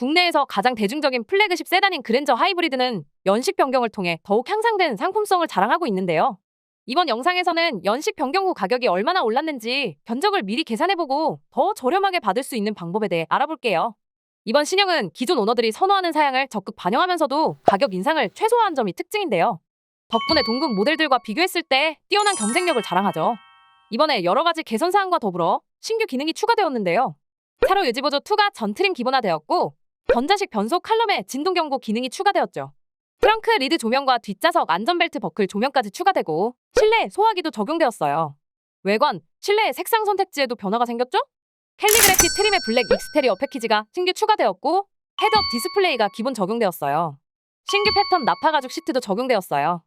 국내에서 가장 대중적인 플래그십 세단인 그랜저 하이브리드는 연식 변경을 통해 더욱 향상된 상품성을 자랑하고 있는데요. 이번 영상에서는 연식 변경 후 가격이 얼마나 올랐는지 견적을 미리 계산해보고 더 저렴하게 받을 수 있는 방법에 대해 알아볼게요. 이번 신형은 기존 오너들이 선호하는 사양을 적극 반영하면서도 가격 인상을 최소화한 점이 특징인데요. 덕분에 동급 모델들과 비교했을 때 뛰어난 경쟁력을 자랑하죠. 이번에 여러 가지 개선 사항과 더불어 신규 기능이 추가되었는데요. 차로 유지보조 2가 전 트림 기본화되었고 전자식 변속 칼럼에 진동 경고 기능이 추가되었죠. 트렁크 리드 조명과 뒷좌석 안전벨트 버클 조명까지 추가되고 실내 소화기도 적용되었어요. 외관, 실내 색상 선택지에도 변화가 생겼죠? 캘리그래피 트림의 블랙 익스테리어 패키지가 신규 추가되었고 헤드업 디스플레이가 기본 적용되었어요. 신규 패턴 나파 가죽 시트도 적용되었어요.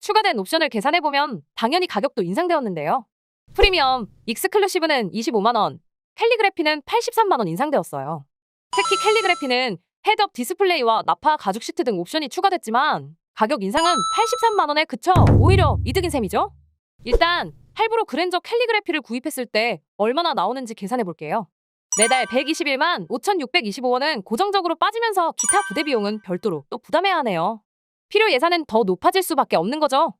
추가된 옵션을 계산해보면 당연히 가격도 인상되었는데요. 프리미엄, 익스클루시브는 25만원, 캘리그래피는 83만원 인상되었어요. 특히 캘리그래피는 헤드업 디스플레이와 나파 가죽 시트 등 옵션이 추가됐지만 가격 인상은 83만 원에 그쳐 오히려 이득인 셈이죠? 일단 할부로 그랜저 캘리그래피를 구입했을 때 얼마나 나오는지 계산해 볼게요. 매달 121만 5,625원은 고정적으로 빠지면서 기타 부대 비용은 별도로 또 부담해야 하네요. 필요 예산은 더 높아질 수밖에 없는 거죠.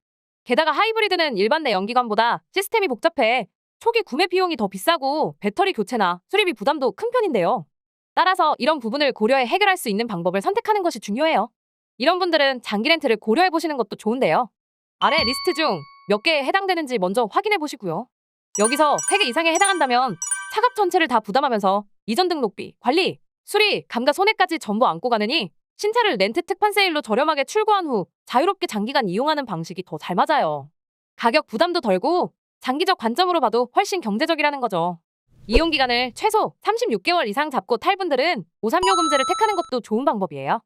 게다가 하이브리드는 일반 내 연기관보다 시스템이 복잡해 초기 구매 비용이 더 비싸고 배터리 교체나 수리비 부담도 큰 편인데요. 따라서 이런 부분을 고려해 해결할 수 있는 방법을 선택하는 것이 중요해요. 이런 분들은 장기 렌트를 고려해 보시는 것도 좋은데요. 아래 리스트 중 몇 개에 해당되는지 먼저 확인해 보시고요. 여기서 3개 이상에 해당한다면 차값 전체를 다 부담하면서 이전 등록비, 관리, 수리, 감가 손해까지 전부 안고 가느니 신차를 렌트 특판 세일로 저렴하게 출고한 후 자유롭게 장기간 이용하는 방식이 더 잘 맞아요. 가격 부담도 덜고 장기적 관점으로 봐도 훨씬 경제적이라는 거죠. 이용 기간을 최소 36개월 이상 잡고 탈 분들은 536금제를 택하는 것도 좋은 방법이에요.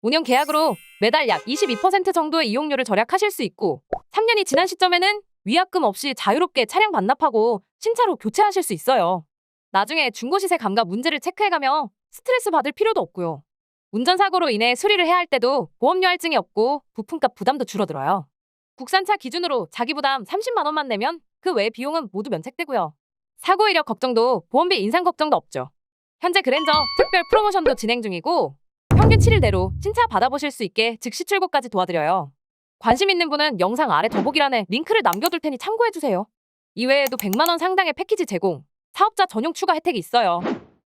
운영 계약으로 매달 약 22% 정도의 이용료를 절약하실 수 있고 3년이 지난 시점에는 위약금 없이 자유롭게 차량 반납하고 신차로 교체하실 수 있어요. 나중에 중고 시세 감가 문제를 체크해가며 스트레스 받을 필요도 없고요. 운전사고로 인해 수리를 해야 할 때도 보험료 할증이 없고 부품값 부담도 줄어들어요. 국산차 기준으로 자기 부담 30만 원만 내면 그 외 비용은 모두 면책되고요. 사고 이력 걱정도 보험비 인상 걱정도 없죠. 현재 그랜저 특별 프로모션도 진행 중이고 평균 7일 내로 신차 받아보실 수 있게 즉시 출고까지 도와드려요. 관심 있는 분은 영상 아래 더보기란에 링크를 남겨둘 테니 참고해주세요. 이외에도 100만 원 상당의 패키지 제공, 사업자 전용 추가 혜택이 있어요.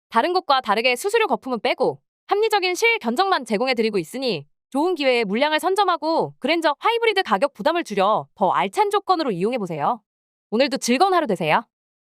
다른 곳과 다르게 수수료 거품은 빼고 합리적인 실 견적만 제공해드리고 있으니 좋은 기회에 물량을 선점하고 그랜저 하이브리드 가격 부담을 줄여 더 알찬 조건으로 이용해보세요. 오늘도 즐거운 하루 되세요.